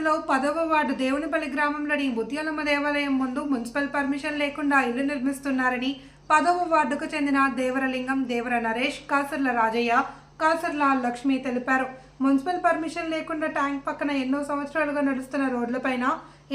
పరిధిలో పదవ వార్డు దేవునిపల్లి గ్రామంలోని ముత్యాలమ్మ దేవాలయం ముందు మున్సిపల్ పర్మిషన్ లేకుండా ఇల్లు నిర్మిస్తున్నారని పదవ వార్డుకు చెందిన దేవరలింగం దేవర నరేష్ కాసర్ల రాజయ్య కాసర్ల లక్ష్మి తెలిపారు. మున్సిపల్ పర్మిషన్ లేకుండా ట్యాంక్ పక్కన ఎన్నో సంవత్సరాలుగా నడుస్తున్న రోడ్లపైన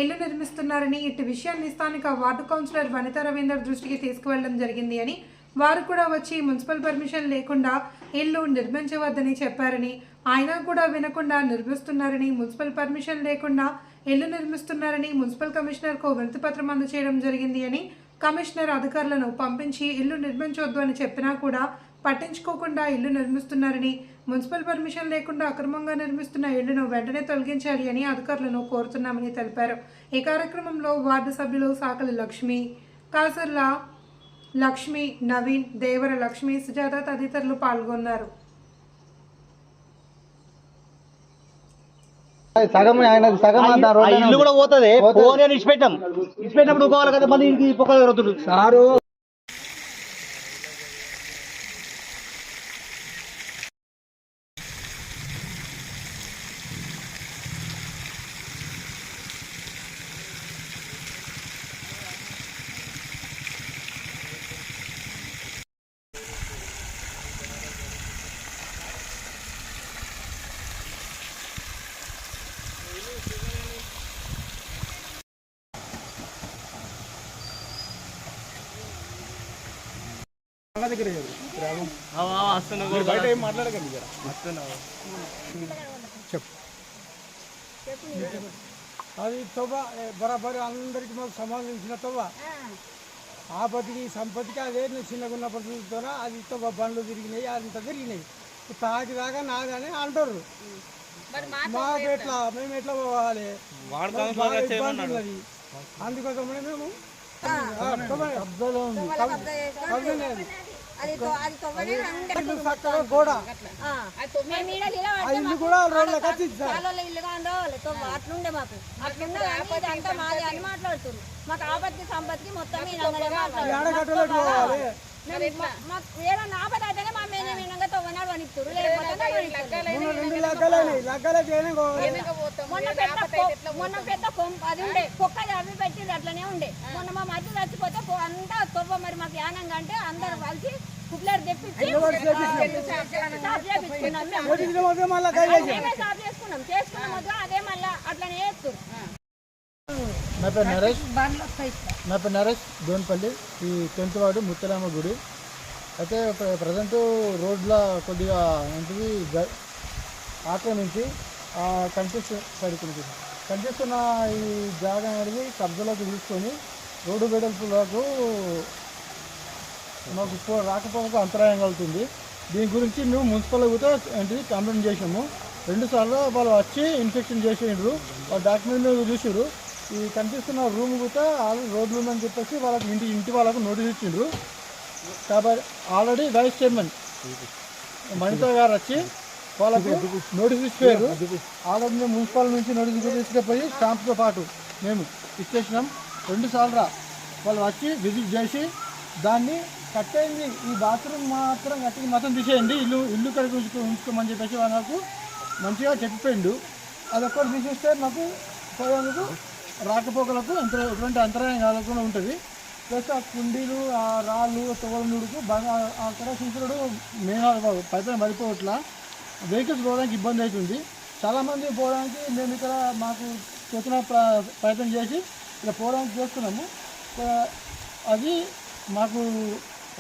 ఇల్లు నిర్మిస్తున్నారని ఇటు విషయాన్ని స్థానిక వార్డు కౌన్సిలర్ వనిత రవీందర్ దృష్టికి తీసుకువెళ్ళడం జరిగింది అని వారు కూడా వచ్చి మున్సిపల్ పర్మిషన్ లేకుండా ఇల్లు నిర్మించవద్దని చెప్పారని అయినా కూడా వినకుండా నిర్మిస్తున్నారని మున్సిపల్ పర్మిషన్ లేకుండా ఇల్లు నిర్మిస్తున్నారని మున్సిపల్ కమిషనర్కు వినతిపత్రం అందచేయడం జరిగింది అని కమిషనర్ అధికారులను పంపించి ఇల్లు నిర్మించవద్దు అని చెప్పినా కూడా పట్టించుకోకుండా ఇల్లు నిర్మిస్తున్నారని మున్సిపల్ పర్మిషన్ లేకుండా అక్రమంగా నిర్మిస్తున్న ఇళ్ళను వెంటనే తొలగించాలి అని అధికారులను కోరుతున్నామని తెలిపారు. ఈ కార్యక్రమంలో వార్డు సభ్యులు సాకలి లక్ష్మి కాసర్ల లక్ష్మి నవీన్ దేవర లక్ష్మి సుజాత తదితరులు పాల్గొన్నారు. సగం ఆయన సగం ఇల్లు కూడా పోతుంది. ఇచ్చిపెట్టాం. ఇచ్చిపెట్టినప్పుడు పోవాలి కదా మళ్ళీ ఇంటికి సారు బయట ఏం మాట్లాడకండి. చెప్పు. అది తొవ్వ బరాబరి అందరికి మాకు సంబంధించిన తొవ్వ. ఆపతికి సంపత్తికి అదే నేను చిన్నగా ఉన్నప్పటితో అది తొవ్వ బండ్లు తిరిగినాయి అంత తిరిగినాయి. తాకి దాకా నాదని అంటారు. మాకు ఎట్లా? మేము ఎట్లా పోవాలి? అందుకోసమనే మేము ఆ, తొవ్వ కబ్జాలో ఉంది కబ్జానే ఇల్లు మేము కూడా అట్లుండే మాకు. అట్లుండే. ఇదంతా మాది అని మాట్లాడుతుంది మాకు ఆపత్తి సంపత్తికి మొత్తం ఈ రంగంలో మాట్లాడుతున్నారు. ఎడగట్టులకు పోవాలి మేము- మా- మాకు ఏదన్నా ఆపద అయితేనే మా మీద వినంగా తొవ్వనాడు వణిస్తారు లేకపోతే నడవనిస్తారు. మొన్న పెద్ద మొన్న పెద్ద కొంప అది ఉండే. కుక్క అవి పెట్టింది అట్లనే ఉండే. మొన్న మా మధ్య చచ్చిపోతే అంతా తొవ్వ మరి మాకు యానంగా అంటే అందరు కలిసి కుట్లర్ తెప్పించి సాఫ్ చేసుకున్నాం. చేసుకున్న అదే మళ్ళా అట్లనే చేస్తారు నా పేరు నరేష్. నా పేరు నరేష్ దోన్పల్లి ఈ టెన్త్ వార్డు ముత్తరామ గుడి. అయితే ప్ర- ప్రజెంట్ రోడ్ల కొద్దిగా ఏంటిది ఆక్రమించి కనిపిస్తు సరిపోయింది కనిపిస్తున్న ఈ జాగా అనేది కబ్జాలోకి తీసుకొని రోడ్డు వెడల్పులకు మాకు పో రాకపోవడానికి అంతరాయం కలుగుతుంది. దీని గురించి మేము మున్సిపల్ కూడా ఏంటిది కంప్లైంట్ చేసాము రెండు సార్లు వాళ్ళు వచ్చి ఇన్స్పెక్షన్ చేసిండ్రు. వాళ్ళ డాక్యుమెంట్ చూసిర్రు ఈ కనిపిస్తున్న రూమ్ కూడా ఆల్రెడీ రోడ్లు ఉందని చెప్పేసి వాళ్ళకి ఇంటి ఇంటి వాళ్ళకు నోటీస్ ఇచ్చిండ్రు. కాబట్టి already vice chairman Manitha garu వచ్చి వాళ్ళకు నోటీస్ ఇచ్చారు ఆల్రెడీ మున్సిపల్ నుంచి నోటీస్ తీసుకుపోయి స్టాంప్తో పాటు మేము ఇచ్చేసినాం. రెండు సార్లు వాళ్ళు వచ్చి విజిట్ చేసి దాన్ని కట్టేయండి. ఈ బాత్రూమ్ మాత్రం కట్టి మొత్తం తీసేయండి. ఇల్లు ఇల్లు కడిగి ఉంచుకో ఉంచుకోమని చెప్పేసి వాళ్ళకు మంచిగా చెప్పిపోయిండు. అదొక్కటి తీసేస్తే మాకు పోయేందుకు రాకపోకలకు ఎంత ఎటువంటి అంతరాయం కలగకుండా ఉంటుంది. ప్లస్ ఆ కుండీలు ఆ రాళ్ళు తోలనుడుకు బాగా అక్కడ చూసుడు మేము పైపైన పడిపోవట్లా. వెహికల్స్ పోవడానికి ఇబ్బంది అవుతుంది. చాలామంది పోవడానికి మేము ఇక్కడ మాకు తోచిన ప్ర- ప్రయత్నం చేసి ఇక్కడ పోవడానికి చేస్తున్నాము. అది మాకు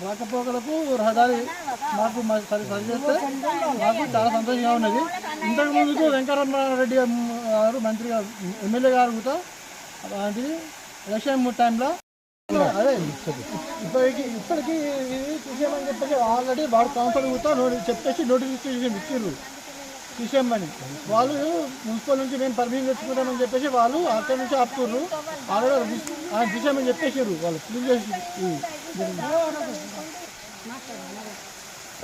రాకపోకలకు రహదారి మాకు మా- సరి సరిచేస్తే మాకు చాలా సంతోషంగా ఉన్నది. ఇంతకు ముందుకు వెంకటరమణారెడ్డి గారు మంత్రి గారు ఎమ్మెల్యే గారు కూడా అలాంటిది ఎలక్షన్ టైంలో అదే ఇప్పటికి ఇప్పటికి ఇది తీసేయమని చెప్పేసి ఆల్రెడీ వాడు కౌన్సిల్ కూడా నోటి చెప్పేసి నోటిఫికేషన్ ఇచ్చారు తీసేయమని. వాళ్ళు మున్సిపల్ నుంచి మేము పర్మిషన్ తెచ్చుకుంటామని చెప్పేసి వాళ్ళు అక్కడి నుంచి ఆపుతుర్రు. ఆల్రెడీ తీసేయమని చెప్పేసారు వాళ్ళు క్లీన్ చేసి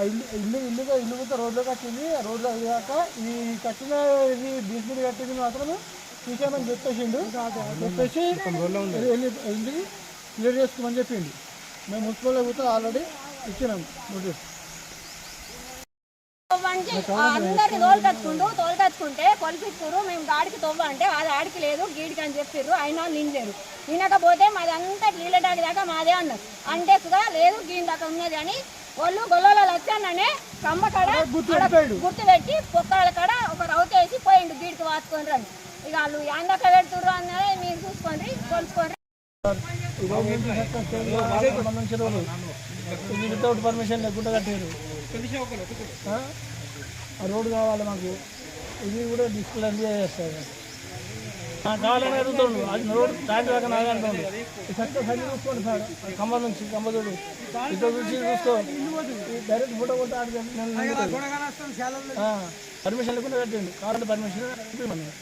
ఇల్లు ఇల్లు ఇల్లుగా ఇల్లు కూడా రోడ్లో కట్టింది. రోడ్లో అయ్యాక ఈ కట్టిన ఇది బీచ్ మీద కట్టింది మాత్రం తీసేయమని చెప్పేసిండు. చెప్పేసి క్లియర్ చేసుకోమని చెప్పిండు మేము మున్సిపల్లో కూడా ఆల్రెడీ ఇచ్చినాం నోటీస్. తొవ్వ మంచి అందరిని తోలుకచ్చుకుంటూ తోలుకచ్చుకుంటే కొలిపిస్తురు మేము గాడికి తవ్వ అంటే అది ఆడికి లేదు గీడికి అని చెప్పిర్రు అయినా నిండారు వినకపోతే మాది అంతా నీళ్ళటాకి దాకా మాదే అన్నారు. అంటే సుగా లేదు గీని దాకా ఉన్నది అని వాళ్ళు గొల్లలో వచ్చాననే కమ్మ కాడ గుర్తు పెట్టి పొక్కల కాడ ఒక రౌత వేసి పోయిండు గీడికి వాచుకొని రండి. ఇక వాళ్ళు ఎందాక పెడుతుర్రు అన్నది మీరు చూసుకోండి కొలుచుకోండి. ఈ సంబంధించిన వాళ్ళు ఇది వితౌట్ పర్మిషన్ లేకుండా కట్టారు ఆ? రోడ్డు కావాలి మాకు ఇది కూడా డిస్ప్లే చేస్తారు ఆ, కావాలని అడుగుతాడు అది రోడ్ ట్యాంక్ దాకా నాగా అంటుండు ఈ చట్టం సరి చూసుకోండి సార్ కమ్మ ఖమ్మం నుంచి ఖమ్మదుడు ఇక్కడ చూసి చూసుకో డైరెక్ట్ ఫోటో కొట్టి పర్మిషన్ లేకుండా కట్టండి కావాలంటే పర్మిషన్ ఇవ్వమన్నారు